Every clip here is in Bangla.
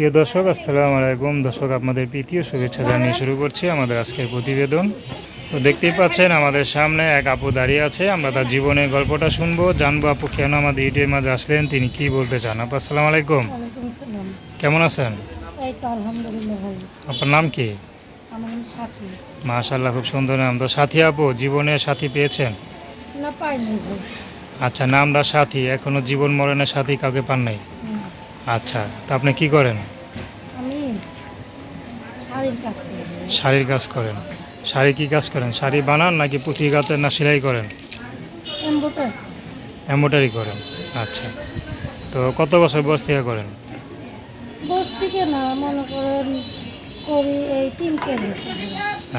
প্রিয় দর্শক আসসালামু আলাইকুম। দর্শক আপনাদের প্রীতীয় শুভেচ্ছা জানিয়ে শুরু করছি আমাদের আজকের প্রতিবেদন। তো দেখতেই পাচ্ছেন আমাদের সামনে এক আপু দাঁড়িয়ে আছে। আমরা তার জীবনের গল্পটা শুনব জানব আপু কেন আমাদের ইউটিউবের মাঝে আসলেন তিনি কি বলতে চান? আপু আসসালাম আলাইকুম। কেমন আছেন? আপনার নাম কি? মাশাল্লাহ খুব সুন্দর নাম। তো সাথী আপু জীবনে সাথী পেয়েছেন? আচ্ছা নামটা সাথী। এখনও জীবন মরণের সাথী কাউকে পান নাই। আচ্ছা তা আপনি কি করেন? আমি শাড়ির কাজ করি। শাড়ির কাজ করেন। শাড়ি কি কাজ করেন? শাড়ি বানান নাকি পুঁথি গাতেন না সেলাই করেন? এম্বোটার এম্ব্রয়ডারি করেন আচ্ছা। তো কত বছর বয়স থেকে করেন? বস থেকে না মনে করেন করি এই তিন চার বছর।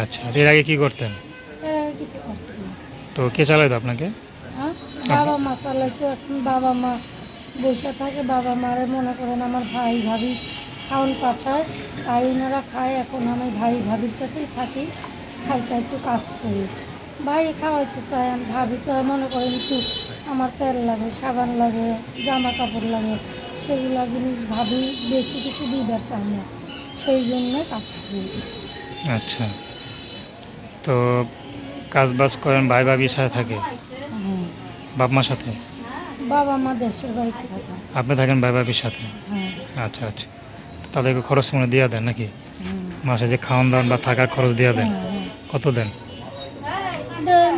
আচ্ছা এর আগে কি করতেন? কিছু করতে না। তো কে চালাইতো আপনাকে? হ্যাঁ বাবা মা চালাই তো এখন বাবা মা বসে থাকে বাবা মারে মনে করেন আমার ভাই ভাবি খাওয়ান পাঠায় তাই ওনারা খায়। এখন আমি ভাই ভাবির কাছেই থাকি খাইতে একটু কাজ করি। ভাই খাওয়াইতে চাই আমি ভাবি তো মনে করেন একটু আমার তেল লাগে সাবান লাগে জামা কাপড় লাগে সেগুলা জিনিস ভাবি বেশি কিছু দিবার চাই না সেই জন্যে কাজ করি। আচ্ছা। তো কাজ বাজ করেন ভাই ভাবির সাথে থাকে? হ্যাঁ। বাপ মার সাথে? বাবা মা দেশের বাড়িতে থাকে। আপনি থাকেন ভাই ভাবির সাথে? হ্যাঁ। আচ্ছা আচ্ছা। তাদেরকে খরচ মনে দিয়ে দেন নাকি? মাসে যে খাওয়ান দাওয়ান বা থাকার খরচ দিয়ে দেন? হ্যাঁ, হ্যাঁ। কত দেন?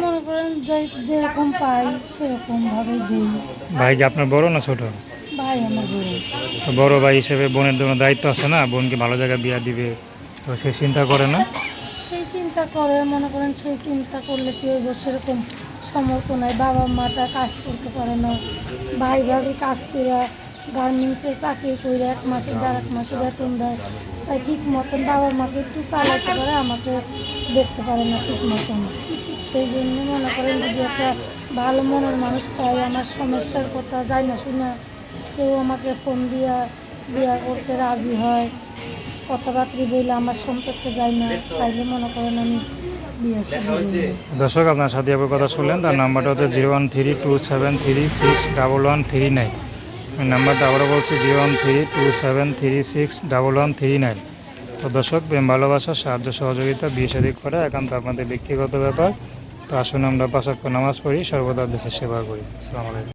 মনে করেন যেরকম পাই সেরকম ভাবে দিই। ভাই কি আপনার বড় না ছোট? ভাই আমার বড়। তো বড় ভাই হিসেবে বোনের জন্য দায়িত্ব আছে না? বোনকে ভালো জায়গায় বিয়া দিবে তো সে চিন্তা করে না? সেই চিন্তা করে মনে করেন সেই চিন্তা করলে কি হইব? সেরকম সমর্থ নাই বাবা মাটা কাজ করতে পারে না ভাই ভাবি কাজ করে গার্মেন্টসে চাকরি করে এক মাসে দেড় এক মাসে বেতন দেয় তাই ঠিক মতন বাবা মাকে একটু চালাতে পারে, আমাকে দেখতে পারে না ঠিক মতন সেই জন্য মনে করেন যদি একটা ভালো মনের মানুষ পাই, আমার সমস্যার কথা যায় না শুনে কেউ আমাকে ফোন দিয়া, বিয়া করতে রাজি হয়, কথাবার্তা বইলে আমার সম্পর্কে যায় না, তাইলে মনে করেন আমি। দর্শক, আপনার সাথে আপনার কথা শুনলেন। তার নাম্বারটা হচ্ছে zero one three two seven three six double one three nine. আমি নাম্বারটা আবারও বলছি, zero one three two seven three six double one three nine. তো দর্শক, প্রেম, ভালোবাসা, সাহায্য, সহযোগিতা, বিয়ে শাদী করা একান্ত আপনাদের ব্যক্তিগত ব্যাপার। তো আসুন আমরা পাশাক্ষ নামাজ পড়ি, সর্বদা দেশের সেবা করি। আসসালামু আলাইকুম।